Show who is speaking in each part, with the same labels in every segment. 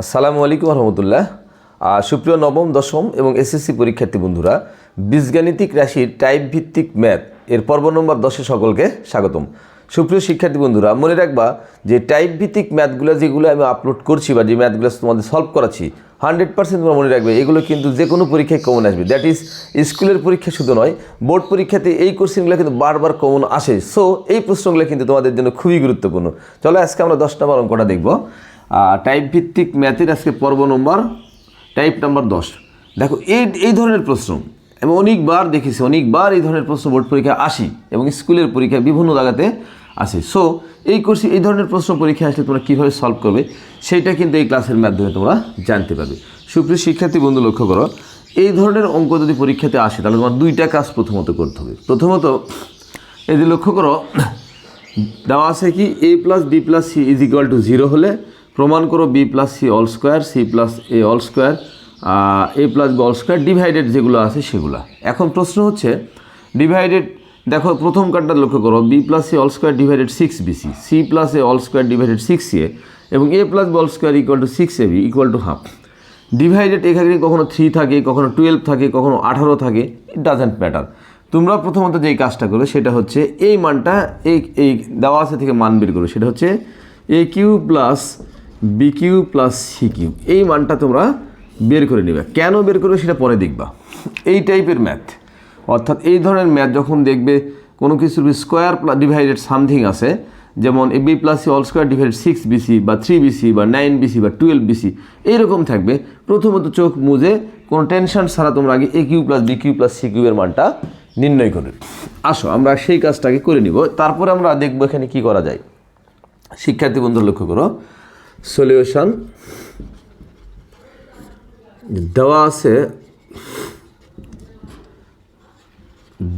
Speaker 1: আসসালামু আলাইকুম রহমতুল্লাহ। সুপ্রিয় নবম, দশম এবং এসএসসি পরীক্ষার্থী বন্ধুরা, বীজগাণিতিক রাশির টাইপ ভিত্তিক ম্যাথ এর পর্ব নম্বর দশে সকলকে স্বাগতম। সুপ্রিয় শিক্ষার্থী বন্ধুরা, মনে রাখবা যে টাইপ ভিত্তিক ম্যাথগুলো যেগুলো আমি আপলোড করছি বা যে ম্যাথগুলো তোমাদের সলভ করাচ্ছি হান্ড্রেড পার্সেন্ট তোমরা মনে রাখবে, এগুলো কিন্তু যে কোনো পরীক্ষায় কমন আসবে। দ্যাট ইজ স্কুলের পরীক্ষা শুধু নয় বোর্ড পরীক্ষাতে এই কোশ্চেনগুলো কিন্তু বারবার কমন আসে। সো এই প্রশ্নগুলো কিন্তু তোমাদের জন্য খুবই গুরুত্বপূর্ণ। চলো আজকে আমরা দশ নম্বর অঙ্কটা দেখব। টাইপ ভিত্তিক ম্যাথের আজকে পর্ব নম্বর টাইপ নাম্বার দশ। দেখো, এই এই ধরনের প্রশ্ন আমি অনেকবার দেখেছি, অনেকবার এই ধরনের প্রশ্ন বোর্ড পরীক্ষা আসি, এবং স্কুলের পরীক্ষায় বিভিন্ন জায়গাতে আসে। সো এই কোর্সে এই ধরনের প্রশ্ন পরীক্ষা আসলে তোমরা কীভাবে সলভ করবে সেইটা কিন্তু এই ক্লাসের মাধ্যমে তোমরা জানতে পারবে। সুপ্রিয় শিক্ষার্থী, বন্ধু, লক্ষ্য করো, এই ধরনের অঙ্ক যদি পরীক্ষাতে আসে, তাহলে তোমার দুইটা কাজ প্রথমত করতে হবে। প্রথমত, এই যে লক্ষ্য করো, দেওয়া আছে কি A plus B plus C is equal to zero হলে প্রমাণ করো B plus C all square, C plus A all square A plus B all square divided যেগুলো আছে সেগুলো। এখন প্রশ্ন হচ্ছে ডিভাইডেড দেখো প্রথম কার্ডটা লক্ষ্য করো, B plus C all square divided six BC C plus A all square divided six A এবং A plus B all square equal to six A B equal to half divided এখানে কখনো three থাকে, কখনো twelve থাকে, কখনো আঠারো থাকে it doesn't matter তোমরা প্রথমত যেই কাজটা করো সেটা হচ্ছে এই মানটা, এই এই দেওয়া আছে থেকে মান বের করো, সেটা হচ্ছে A cube plus B cube plus C cube এই মানটা তোমরা বের করে নেবে। কেন বের করবে সেটা পরে দেখবা। এই টাইপের ম্যাথ অর্থাৎ এই ধরনের ম্যাথ যখন দেখবে, কোনো কিছুর স্কোয়ার ডিভাইডেড সামথিং আছে, যেমন A B plus C all square divide six BC বা থ্রি বিসি বা নাইন বিসি বা টুয়েলভ বিসি এইরকম থাকবে। প্রথমত চোখ মুজে কোনো টেনশন ছাড়া তোমরা আগে A cube plus B cube plus C কিউবের মানটা নির্ণয় করে আসো, আমরা সেই কাজটাকে করে নিব। তারপরে আমরা দেখব এখানে কি করা যায়। শিক্ষার্থী বন্ধু লক্ষ্য করো। সলিউশন। দেওয়া আছে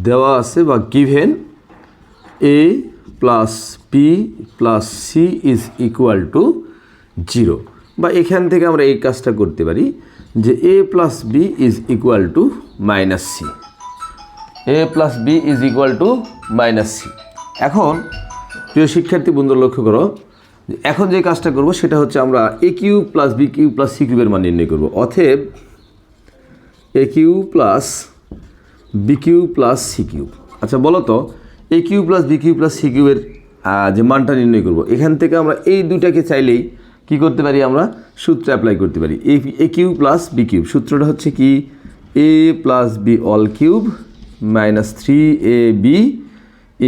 Speaker 1: দেওয়া আছে বা given A plus P plus C is equal to zero. বা এখান থেকে আমরা এই কাজটা করতে পারি যে A plus B is equal to minus C. A plus B is equal to minus C. এখন প্রিয় শিক্ষার্থী বন্ধু লক্ষ্য করো এখন যে কাজটা করব সেটা হচ্ছে আমরা A cube plus B cube plus C কিউবের মান নির্ণয় করব। অথেব A cube plus B cube plus C cube. আচ্ছা বলো তো A cube plus B cube plus C কিউবের যে মানটা নির্ণয় করব, এখান থেকে আমরা এই দুটাকে চাইলেই কি করতে পারি আমরা? সূত্র অ্যাপ্লাই করতে পারি। A cube plus B cube. সূত্রটা হচ্ছে কি? A plus B all cube minus three A B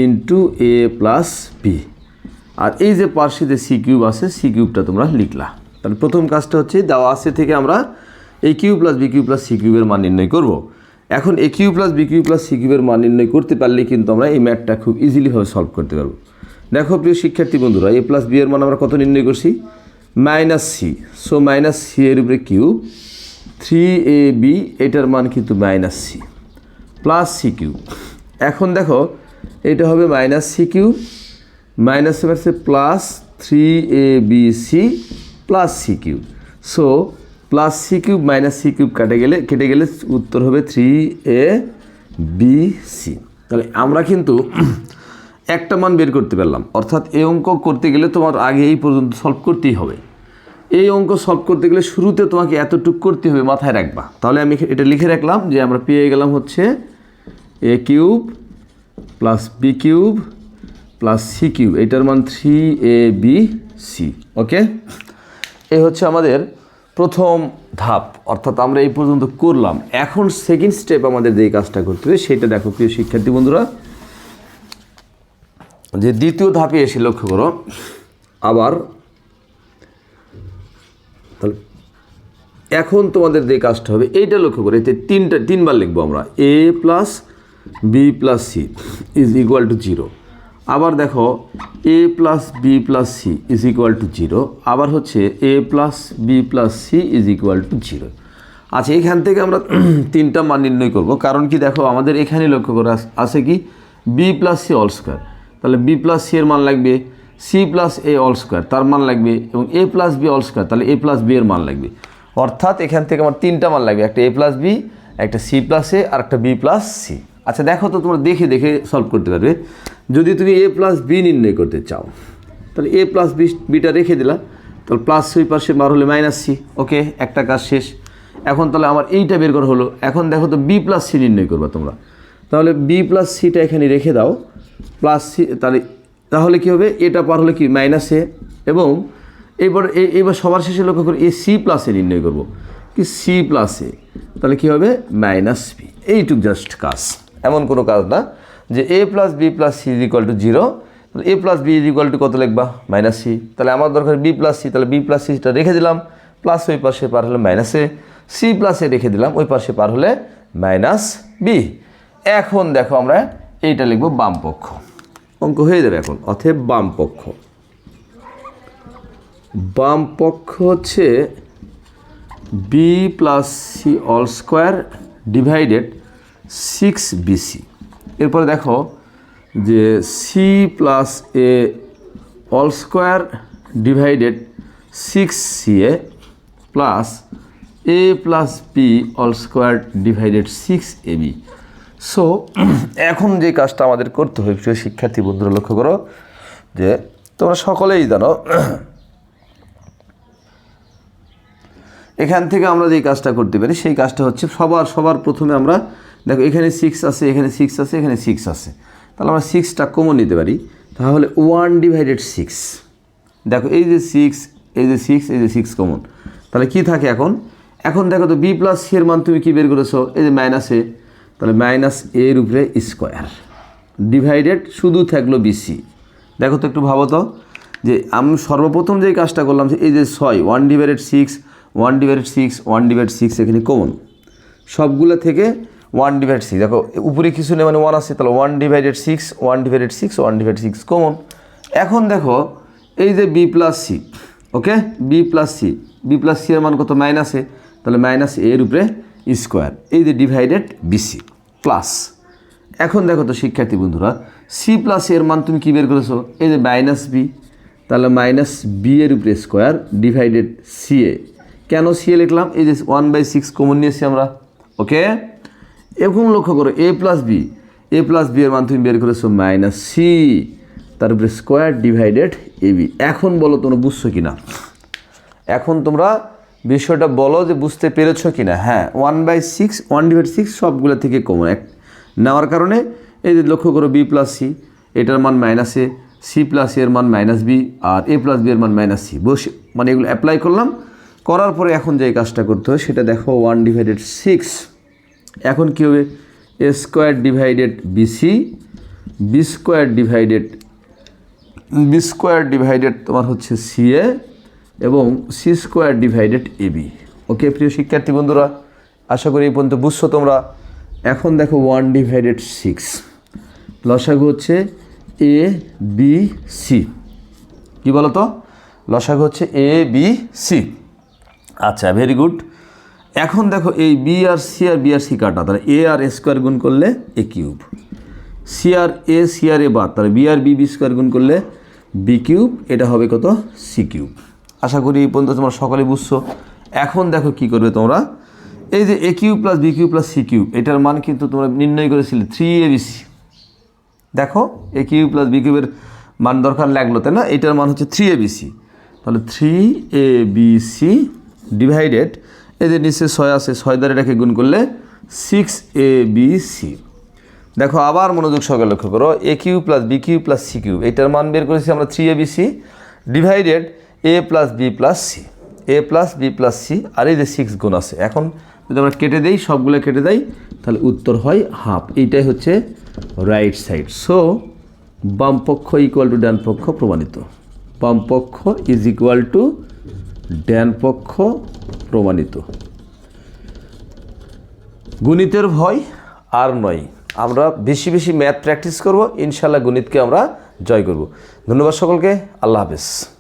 Speaker 1: into A plus B আর এই যে যে সি কিউব আছে সি কিউবটা তোমরা লিখলা। তাহলে প্রথম কাজটা হচ্ছে, দেওয়া আছে থেকে আমরা a cube plus b cube plus c কিউবের মান নির্ণয় করব। এখন a cube plus b cube plus c কিউবের মান নির্ণয় করতে পারলে কিন্তু আমরা এই ম্যাথটা খুব ইজিলিভাবে সলভ করতে পারব। দেখো প্রিয় শিক্ষার্থী বন্ধুরা এ প্লাস বি এর মান আমরা কত নির্ণয় করছি? Minus c so minus c এর উপরে কিউ থ্রি এ বি এটার মান কিন্তু minus c plus c cube এখন দেখো, এটা হবে মাইনাস সি কিউব মাইনাস হচ্ছে plus three a b c plus c cube so plus c cube minus c cube কেটে গেলে কেটে গেলে উত্তর হবে থ্রি এ বি সি তাহলে আমরা কিন্তু একটা মান বের করতে পারলাম। অর্থাৎ এই অঙ্ক করতে গেলে তোমার আগে এই পর্যন্ত সলভ করতেই হবে। এই অঙ্ক সলভ করতে গেলে শুরুতে তোমাকে এতটুক করতে হবে, মাথায় রাখবা। তাহলে আমি এটা লিখে রাখলাম যে আমরা পেয়ে গেলাম হচ্ছে a cube plus b cube plus c cube এটার মান three a b c okay এই হচ্ছে আমাদের প্রথম ধাপ, অর্থাৎ আমরা এই পর্যন্ত করলাম। এখন সেকেন্ড স্টেপ আমাদের যে কাজটা করতে হবে, সেটা দেখো প্রিয় শিক্ষার্থী বন্ধুরা। যে দ্বিতীয় ধাপে এসে লক্ষ্য করো, আবার তাহলে এখন তোমাদের যে কাজটা হবে, এইটা লক্ষ্য করে এতে তিনটা, তিনবার লিখব আমরা a plus b plus c is equal to zero আবার দেখো a plus b plus c is equal to zero আবার হচ্ছে a plus b plus c is equal to zero আচ্ছা এখান থেকে আমরা তিনটা মান নির্ণয় করব। কারণ কি দেখো, আমাদের এখানে লক্ষ্য করা আছে কি? B plus c all square তাহলে বি প্লাস সি এর মান লাগবে c plus a all square তার মান লাগবে, এবং a plus b all square তাহলে এ প্লাস বি এর মান লাগবে। অর্থাৎ এখান থেকে আমার তিনটা মান লাগবে, একটা এ প্লাস বি একটা সি প্লাস এ আর একটা বি প্লাস সি আচ্ছা দেখো তো তোমরা দেখে দেখে সলভ করতে পারবে। যদি তুমি এ প্লাস বি নির্ণয় করতে চাও, তাহলে এ প্লাস বি বিটা রেখে দিলা। তাহলে প্লাস ওই পাশে বার হলে মাইনাস সি ওকে একটা কাজ শেষ। এখন তাহলে আমার এইটা বের করা হলো। এখন দেখো তো বি প্লাস সি নির্ণয় করবা তোমরা। তাহলে বি প্লাস সিটা এখানে রেখে দাও। প্লাস সি তাহলে তাহলে কী হবে? এটা পার হলে কি? মাইনাস এ এবং এবার, এ- এবার সবার শেষে লক্ষ্য করে এ সি প্লাসে নির্ণয় করব। কি সি প্লাসে তাহলে কী হবে? মাইনাস বি এইটুক জাস্ট কাজ। এমন কোনো কাজ না। যে a plus b plus c is equal to zero a plus b is equal to কত লিখবা? মাইনাস সি তাহলে আমার দরকার বি প্লাস সি তাহলে বি প্লাস সিটা রেখে দিলাম প্লাস ওই পাশে পার হলে মাইনাসে সি প্লাসে রেখে দিলাম, ওই পাশে পার হলে মাইনাস বি এখন দেখো আমরা এইটা লিখব বাম পক্ষ অঙ্ক হয়ে যাবে এখন অথব বাম পক্ষ বাম পক্ষ হচ্ছে b plus c all square divided six bc এরপরে দেখো যে c plus a all square divided six c a plus a plus b all square divided six a b so এখন যে কাজটা আমাদের করতে হবে, প্রিয় শিক্ষার্থী বন্ধুরা, লক্ষ্য করো যে তোমরা সকলেই জানো, এখান থেকে আমরা যে কাজটা করতে পারি, সেই কাজটা হচ্ছে সবার সবার প্রথমে আমরা দেখো, এখানে সিক্স আছে, এখানে সিক্স আছে, এখানে সিক্স আছে। তাহলে আমরা সিক্সটা কমন নিতে পারি। তাহলে ওয়ান ডিভাইডেড সিক্স দেখো, এই যে সিক্স এই যে সিক্স এই যে সিক্স কমন তাহলে কি থাকে এখন? এখন দেখো তো বি প্লাস সি এর মান তুমি কী বের করেছ? এই যে মাইনাস এ তাহলে মাইনাস এর উপরে স্কোয়ার ডিভাইডেড শুধু থাকল বিসি দেখো তো একটু ভাবো তো, যে আমি সর্বপ্রথম যে কাজটা করলাম এই যে ছয় one divided six one divided six one divide six এখানে কমন সবগুলো থেকে ওয়ান ডিভাইড সিক্স দেখো, উপরে কিছু নেই মানে ওয়ান আছে তাহলে one divided six one divided six one divide six common এখন দেখো, এই যে b plus c okay b plus c b plus c এর মান কত? মাইনাসে তাহলে মাইনাস এর উপরে স্কোয়ার এই যে ডিভাইডেড বিসি প্লাস এখন দেখো তো শিক্ষার্থী বন্ধুরা সি প্লাস এর মান তুমি কী বের করেছ? এই যে মাইনাস বি তাহলে মাইনাস বি এর উপরে স্কোয়ার ডিভাইডেড সি এ কেন সি এ লিখলাম? এই যে ওয়ান বাই সিক্স কমন নিয়েছি আমরা ওকে এরকম লক্ষ্য করো a plus b a plus b এর মান তুমি বের করেছ মাইনাস সি তার উপরে স্কোয়ার ডিভাইডেড এ বি এখন বলো তোমরা বুঝছ কি না এখন তোমরা বিষয়টা বলো যে বুঝতে পেরেছ কি না হ্যাঁ one by six one divide six সবগুলো থেকে কমন এক, নেওয়ার কারণে এই যে লক্ষ্য করো বি প্লাস সি এটার মান মাইনাস এ সি প্লাস এর মান মাইনাস বি আর এ প্লাস বি এর মান মাইনাস সি বসে মানে এগুলো অ্যাপ্লাই করলাম, করার পরে এখন যে কাজটা করতে হয়, সেটা দেখো ওয়ান ডিভাইডেড সিক্স এখন কী হবে? A square divided bc b square divided b square divided তোমার হচ্ছে সিএ এবং c square divided ab okay প্রিয় শিক্ষার্থী বন্ধুরা, আশা করি এই পর্যন্ত বুঝছ তোমরা। এখন দেখো ওয়ান ডিভাইডেড সিক্স লসাগু হচ্ছে এ বি সি কী বলো তো লসাগু হচ্ছে এ বি সি আচ্ছা ভেরি গুড এখন দেখো এই বি আর সি আর বি আর সি কাটা, তাহলে এ আর এ স্কোয়ার গুণ করলে এ কিউব সি আর এ সি আর এ বাদ, তাহলে বি আর বি বি স্কোয়ার গুণ করলে বি কিউব এটা হবে কত? সি কিউব আশা করি এই পর্যন্ত তোমরা সকালে বুঝছ। এখন দেখো কি করবে তোমরা? এই যে a cube plus b cube plus c cube এটার মান কিন্তু তোমরা নির্ণয় করেছিলে থ্রি এ বি সি দেখো এ কিউব প্লাস বি কিউবের মান দরকার লাগল, তাই না? এটার মান হচ্ছে থ্রি এ বি সি তাহলে three a b c divided এই যে নিচে ছয় আছে, ছয় দ্বারা এটাকে গুণ করলে সিক্স এ বি সি দেখো, আবার মনোযোগ সহকারে লক্ষ্য করো a cube plus b cube plus c cube এটার মান বের করেছি আমরা three a b c divided a plus b plus c a plus b plus c আর এই যে সিক্স গুণ আছে। এখন যদি আমরা কেটে দেই, সবগুলো কেটে দেই, তাহলে উত্তর হয় হাফ এইটাই হচ্ছে রাইট সাইড সো বাম পক্ষ ইকুয়াল টু ডান পক্ষ প্রমাণিত। বাম পক্ষ ইজ ইকুয়াল টু ডান পক্ষ প্রমাণিত। গণিতের ভয় আর নয়। আমরা বেশি বেশি ম্যাথ প্র্যাকটিস করব ইনশাল্লাহ গণিতকে আমরা জয় করব। ধন্যবাদ সকলকে, আল্লাহ হাফেজ।